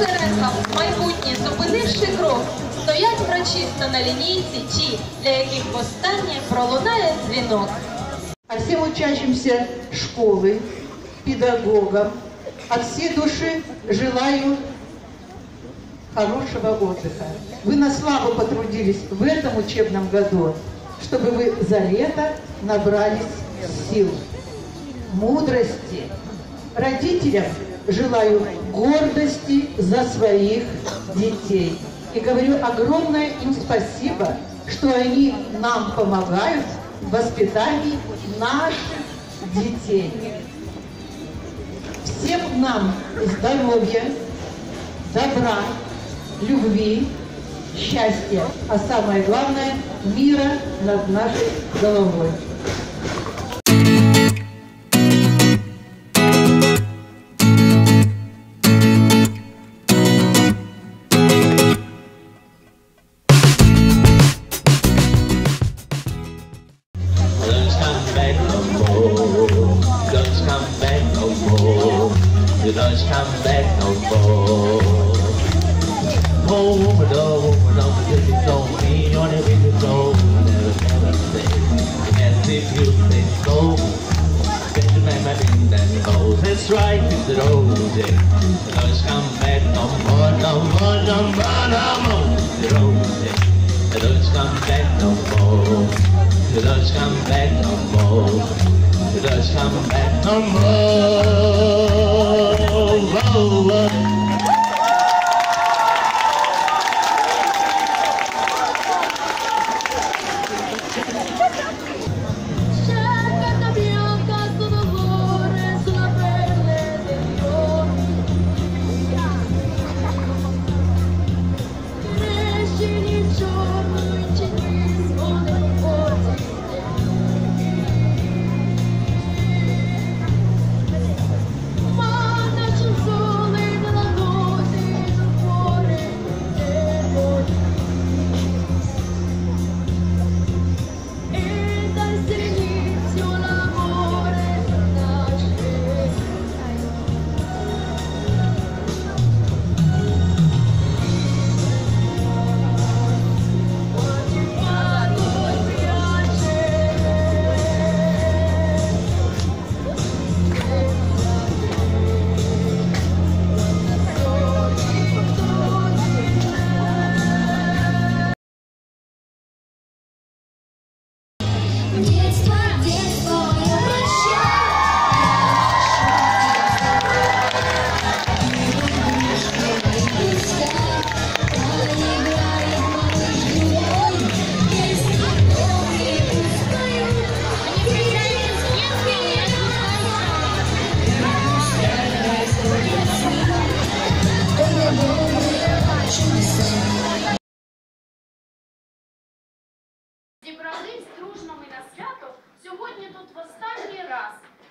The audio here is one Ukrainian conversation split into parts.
Шеренках, майбутнє зупинивши крок, стоять врачисто на лінійці ті, для яких востаннє пролунає дзвінок. А всім учащимся школи, педагогам, от всей души желаю хорошего отдыха. Вы на славу потрудились в этом учебном году, чтобы вы за лето набрались сил, мудрости. Родителям желаю гордости за своих детей. И говорю огромное им спасибо, что они нам помогают в воспитании наших детей. Всем нам здоровья, добра, любви, счастья, а самое главное мира над нашей головой. But oh, but oh, because you told me on every told me never, never say. As if you say so. Then you make my thing then go. That's right, it's the old day. Don't come back no more, no more, no more, no more. The old day. Don't come back no more. Don't come back no more. Don't come back no more. Whoa, whoa.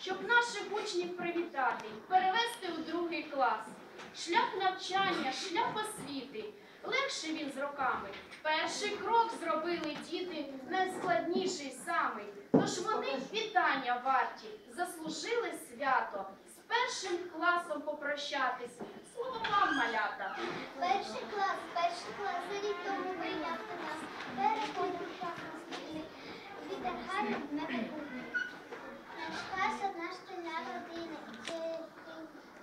Щоб наших учнів привітати, перевести у другий клас. Шлях навчання, шлях освіти, легший він з роками. Перший крок зробили діти, найскладніший самий. Тож вони вітання варті, заслужили свято. З першим класом попрощатись. Слово вам, малята. Перший клас, перший клас, за рік тому вийняв ти нас. Переходимо клас на спільний. Вітер гарний, не безумний. Наш одна шкільна родина.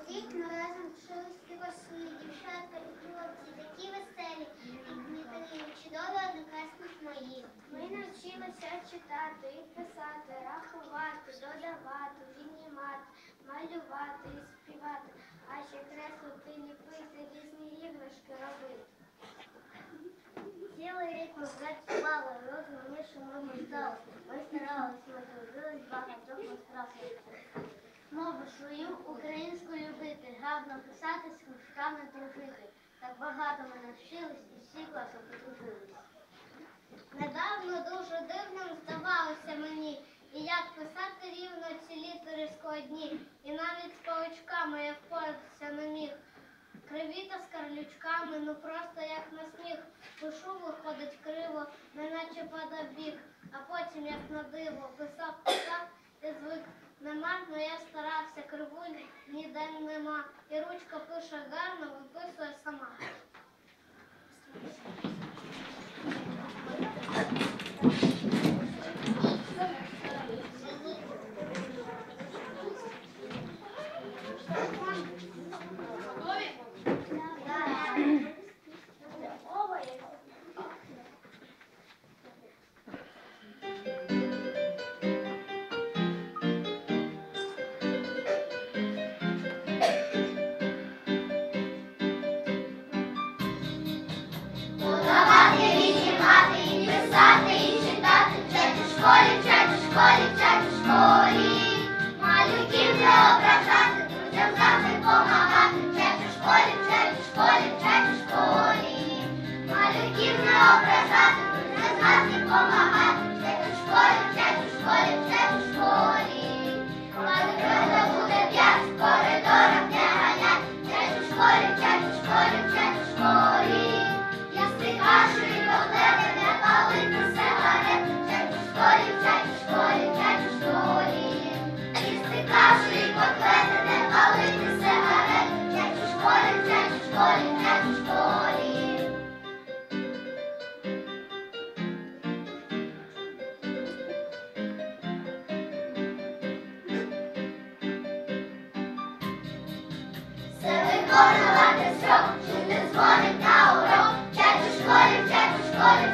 І рік ми разом вчились дорослі дівчатка і хлопці, такі веселі і кмітливі, чудові однокласники мої. Ми навчилися читати і писати, рахувати, додавати, віднімати, малювати і співати, а ще креслити, ліпити, різні іграшки робити. Цілий рік ми працювали, розумнішими ми стали. Ми старались, ми трудились, багатьох ми страшили. Мову свою українську любити, гарно писати, кружками дружити. Так багато ми навчились і всі класом подружились. Недавно дуже дивним здавалося мені, і як писати рівно ці літери складні, і навіть з паличками я впоратися не міг. Криві та з карлючками, ну просто як на сніг. Неначе падав біг, а потім, як на диво, писав, писав і звик Нема, но я старався, кривуль ніде нема. І ручка пише гарно, виписує сама.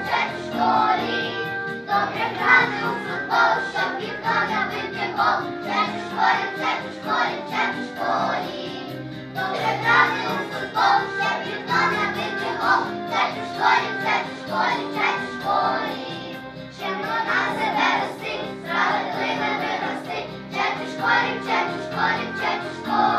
Вчать у школі. Добре грати у футбол, щоб ніхто не виб'є гол, вчать у школі, вчать у школі, вчать у школі. Добре грати у футбол, щоб ніхто не виб'є гол, вчать у школі, вчать у школі, вчать у школі. Чим вона себе рости, справедливе вирости, вчать у школі, вчать у школі, вчать у школі.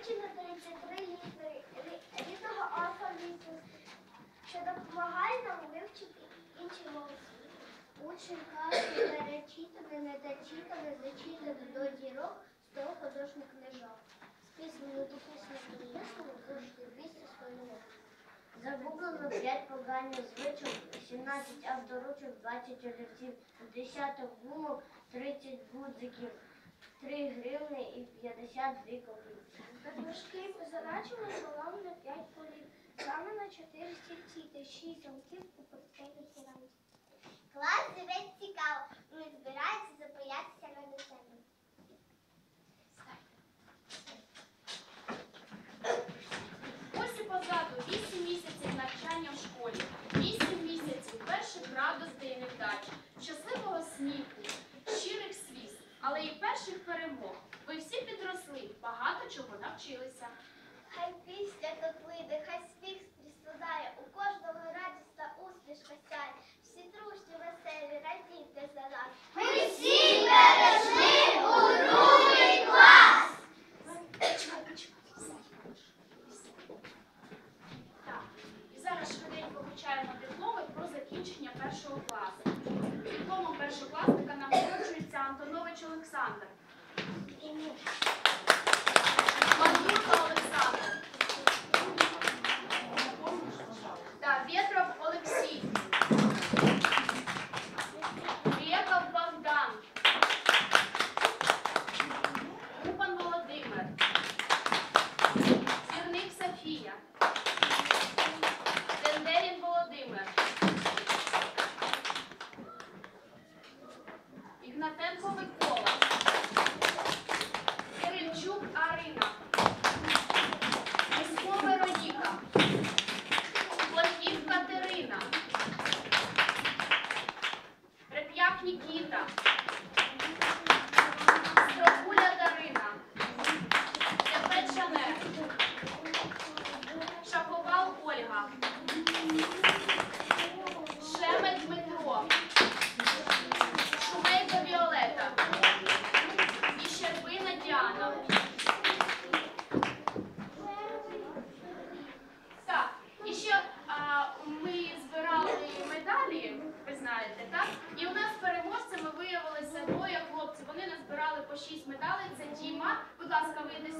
Вивчено 33 літери рі- різного алфавіту, що допомагає нам вивчити інші мови. Учень класу перечитане, недочитане, зачитане до дірок, сто художник книжок. Списані дописані приємно, зошити 200 свою Загублено 5 поганих звичок, 17 авторучок, 20 олівців, десяток гумок, 30 гудзиків, 3 гривни і 52 копійки. Книжки позначили голову на 5 полів, саме на 4 стільці та 6 замків у портфелі кераміки. Клас живе цікаво. Ми збираємося запоятися на дитину. Навчилися. Хай після тут вийде, хай сміх співає, у кожного радісна усмішка сяє. Всі дружні, веселі, радійте за нас. Ми всі перейшли у другий клас. Так, і зараз швиденько вручаємо дипломи про закінчення першого класу. Дипломом першокласника нагороджується Антонович Олександр. Мандурко Олександр. Та Нікіта, Строгуля Дарина, Тепечане, Шаповал Ольга, Шемет Дмитро, Шумейка Віолета, і Іщербина Діана. with